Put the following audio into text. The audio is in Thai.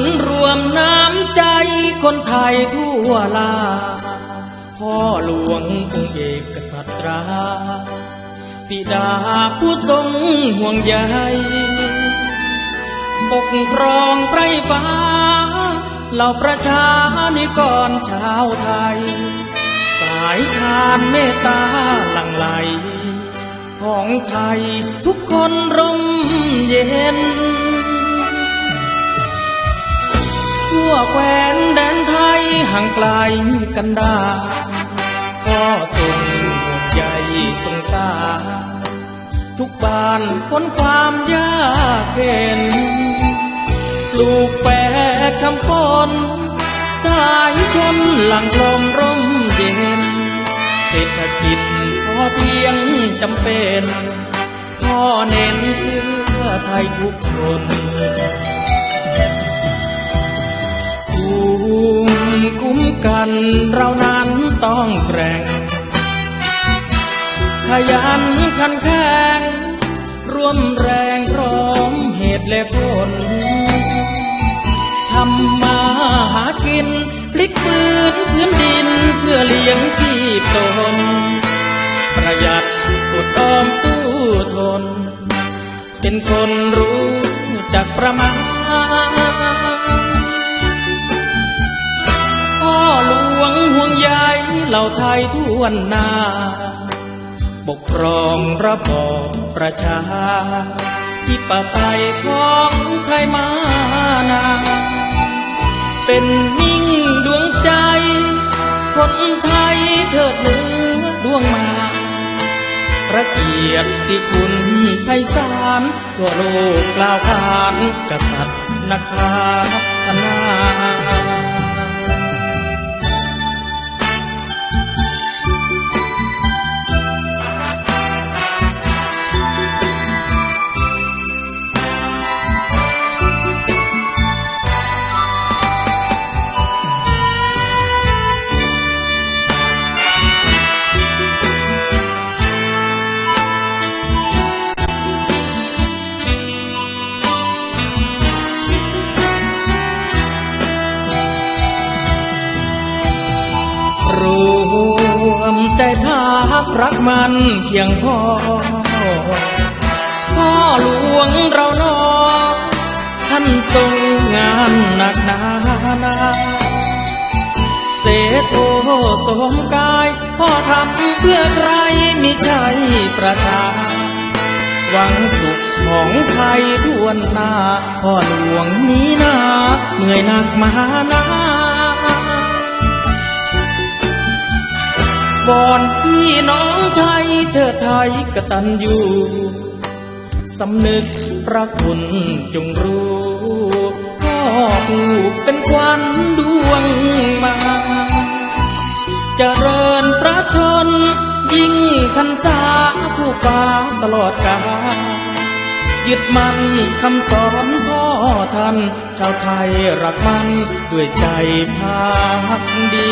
นรวมน้ำใจคนไทยทั่วลา พ่อหลวงองค์เอกกษัตราปิดาผู้ทรงห่วงใยปกครองไพรฟ้าเหล่าประชานิกรชาวไทย สายทานเมตตาหลั่งไหล ของไทยทุกคนร่มเย็น ทั่วแคว้นแดนไทยห่างไกลกันดาก็ทรงห่วงใยสงสาร ทุกบ้านพ้นความยากเข็นปลูกแปดคำพนสายชนหลังลมร่มเย็น เศรษฐกิจพอเพียงจำเป็น พ่อเน้นเพื่อไทยทุกคน ภูมิคุ้มกันเรานั้นต้องแกร่ง ขยันขันแข็งร่วมแรงพร้อมเหตุและผลทำมาหากินพลิกพื้นพื้นดินเพื่อเลี้ยงชีพตน ประหยัดอดออมสู้ทน เป็นคนรู้จักประมาณ เหล่าไทยทวหน้าปกครองระบอบประชาธิปไตยของไทยมานา เป็นมิ่งดวงใจ คนไทยเถิดเนื้อดวงมา พระเกียรติคุณไพศาลทั่วโลกกล่าวขานกษัตริย์นักพาธนาักรักมันเพียงพอ พ่อหลวงเรานอท่านทรงงานหนักหนานาเสโทสวมกาย พ่อทำเพื่อใครมิใช่ประชา หวังสุขของไทยทวนหน้า พ่อหลวงนี้นาเหนื่อยหนักมานา บอนพี่น้องไทยเธอไทยกตันอยู่สำนึกพระคุณจงรู้พ่อผูกเป็นควันดวงมาจเจริญพระชน ยิ่งพันษาผู้ฟ้าตลอดกาลยึดมั่นคำสอน ท่านชาวไทยรักมัน ด้วยใจพักดี